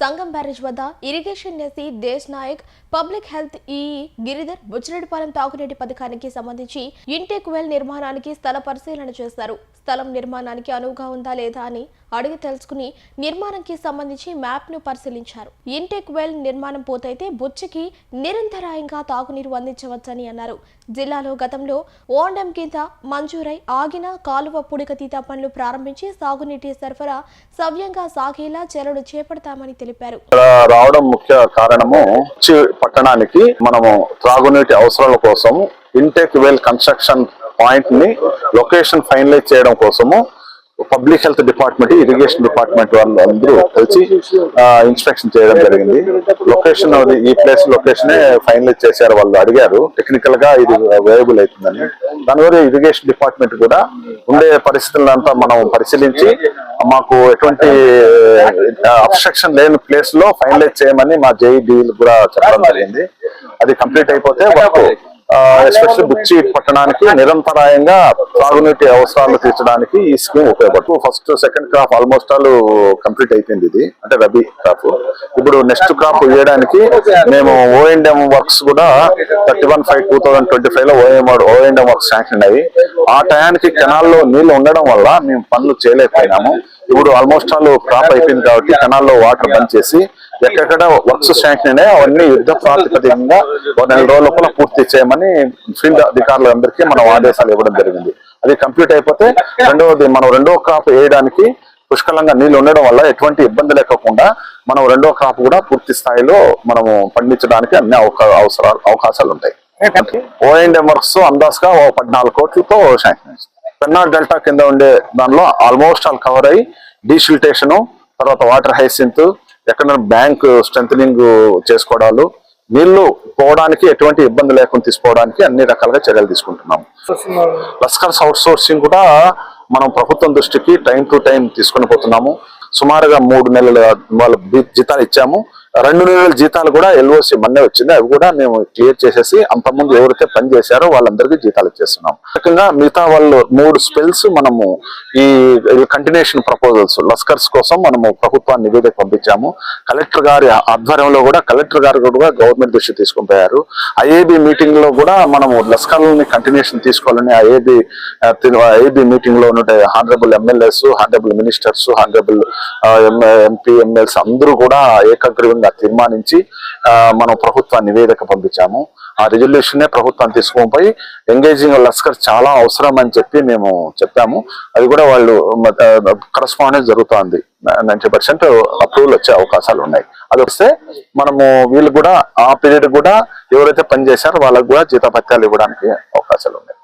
సంగం barrage వద్ద irrigation SE Desh Nayak public health EE Giridhar Buchireddypalem తాగునీటి పథకానికి సంబంధించి ఇంటెక్ వెల్ నిర్మాణానికి స్థల పరిశీలన చేశారు స్థలం నిర్మాణానికి అనువుగా ఉందా లేదా అని అడిగి తెలుసుకుని నిర్మాణంకి సంబంధించి మ్యాప్ను పరిశీలించారు. ఇంటెక్ వెల్ నిర్మాణం పూర్తయితే బుచ్చికి నిరంతరాయంగా తాగునీరు అందించవచ్చని అన్నారు. జిల్లాలో గతంలో ఓండం కింద మంజూరై ఆగిన కాలువ పుడికతీత పనులు ప్రారంభించి సాగునీటి సరఫరా సవ్యంగా సాగేలా చర్యలు చేపడతామని తెలిపారు. ఇక్కడ రావడం ముఖ్య కారణము చి పట్టణానికి మనము త్రాగునీటి అవసరాల కోసం ఇంటెక్ వెల్ కన్స్ట్రక్షన్ పాయింట్ని లొకేషన్ ఫైనలైజ్ చేయడం కోసము public health department irrigation department వాళ్ళు అందరూ కలిసి ఇన్స్పెక్షన్ చేయడం జరిగింది. లొకేషన్ ఈ ప్లేస్ లొకేషన్ ఫైనలైజ్ చేశారు వాళ్ళు అడిగారు. టెక్నికల్గా ఇది అవైలబుల్ అవుతుందని. దానివల్ల ఇరిగేషన్ డిపార్ట్మెంట్ కూడా ఉండే పరిస్థితులంతా మనం పరిశీలించి మాకు ఎటువంటి అబ్స్ట్రక్షన్ లేని ప్లేస్లో ఫైనలైజ్ చేయమని మా జేఈడి కూడా చెప్పడం జరిగింది. అది కంప్లీట్ అయిపోతే మాకు ఎస్పెషల్లీ బుచ్చి పట్టణానికి నిరంతరాయంగా తాగునీటి అవసరాలు తీర్చడానికి ఈ స్కీమ్ ఉపయోగపడుతుంది. First second crop almost all complete అయిపోయింది ఇది. అంటే రబీ క్రాప్ ఇప్పుడు నెక్స్ట్ క్రాప్ వేయడానికి మేము ఓఎండ్ఎం వర్క్స్ కూడా thirty one five two thousand twenty ఫైవ్లో OM O and M works sanction అయ్యి ఆ టయానికి కెనాల్లో నీళ్ళు ఉండడం వల్ల మేము పనులు చేయలేకపోయినాము. ఇప్పుడు ఆల్మోస్ట్ ఆల్ క్రాప్ అయిపోయింది కాబట్టి కెనాల్లో వాటర్ బంద్ చేసి ఎక్కడెక్కడ వర్క్స్ శాంక్షన్ అవన్నీ యుద్ధ ప్రాతిపదికంగా ఒక నెల రోజుల లోపల పూర్తి చేయమని ఫీల్డ్ అధికారులందరికీ మనం ఆదేశాలు ఇవ్వడం జరిగింది. అది కంప్లీట్ అయిపోతే రెండవది మనం రెండో క్రాప్ వేయడానికి పుష్కలంగా నీళ్ళు ఉండడం వల్ల ఎటువంటి ఇబ్బంది లేకుండా మనం రెండో క్రాప్ కూడా పూర్తి స్థాయిలో మనము పండించడానికి అన్ని అవసరాలు అవకాశాలు ఉంటాయి. ఓఎండ్ఎం వర్క్స్ అందాజుగా ఓ పద్నాలుగు కోట్లతో శాంక్షన్. పెన్నా డెల్టా కింద ఉండే దానిలో ఆల్మోస్ట్ ఆల్ కవర్ అయ్యి డీసిల్టేషన్ తర్వాత వాటర్ హైసింత్ ఎక్కడ బ్యాంక్ స్ట్రెంగ్ చేసుకోవడాలు నీళ్ళు పోవడానికి ఎటువంటి ఇబ్బంది లేకుండా తీసుకోవడానికి అన్ని రకాలుగా చర్యలు తీసుకుంటున్నాము. లస్కర్స్ అవుట్ సోర్సింగ్ కూడా మనం ప్రభుత్వం దృష్టికి టైం టు టైం తీసుకొని పోతున్నాము. సుమారుగా మూడు నెలల వాళ్ళ జీతాలు ఇచ్చాము. రెండు నెలల జీతాలు కూడా ఎల్ఓసి మొన్నే వచ్చింది. అవి కూడా మేము క్లియర్ చేసేసి అంతకుముందు ఎవరైతే పని చేశారో వాళ్ళందరికీ జీతాలు ఇచ్చేస్తున్నాం. ముఖ్యంగా మిగతా వాళ్ళు మూడు స్పెల్స్ మనము ఈ కంటిన్యూషన్ ప్రపోజల్స్ లస్కర్స్ కోసం మనము ప్రభుత్వాన్ని నివేదిక పంపించాము. కలెక్టర్ గారి ఆధ్వర్యంలో కూడా కలెక్టర్ గారు కూడా గవర్నమెంట్ దృష్టి తీసుకుని పోయారు. ఐఏబి మీటింగ్లో కూడా మనము లస్కర్లని కంటిన్యూషన్ తీసుకోవాలని ఐఏబి ఐఏబి మీటింగ్లో ఉన్న honourable MLAs honourable ministers honourable MP MLAs అందరూ కూడా ఏకగ్రీవంగా తీర్మానించి మనం ప్రభుత్వ నివేదిక పంపించాము. ఆ రిజల్యూషన్నే ప్రభుత్వం తీసుకొని ఎంగేజింగ్ లస్కర్ చాలా అవసరం అని చెప్పి మేము చెప్పాము. అది కూడా వాళ్ళు కరస్పాండెన్స్ జరుగుతోంది. నైంటీ పర్సెంట్ అప్రూవల్ వచ్చే అవకాశాలు ఉన్నాయి. అది వస్తే మనము వీళ్ళు కూడా ఆ పీరియడ్ కూడా ఎవరైతే పని చేశారో వాళ్ళకు కూడా జీతపత్యాలు ఇవ్వడానికి అవకాశాలు ఉన్నాయి.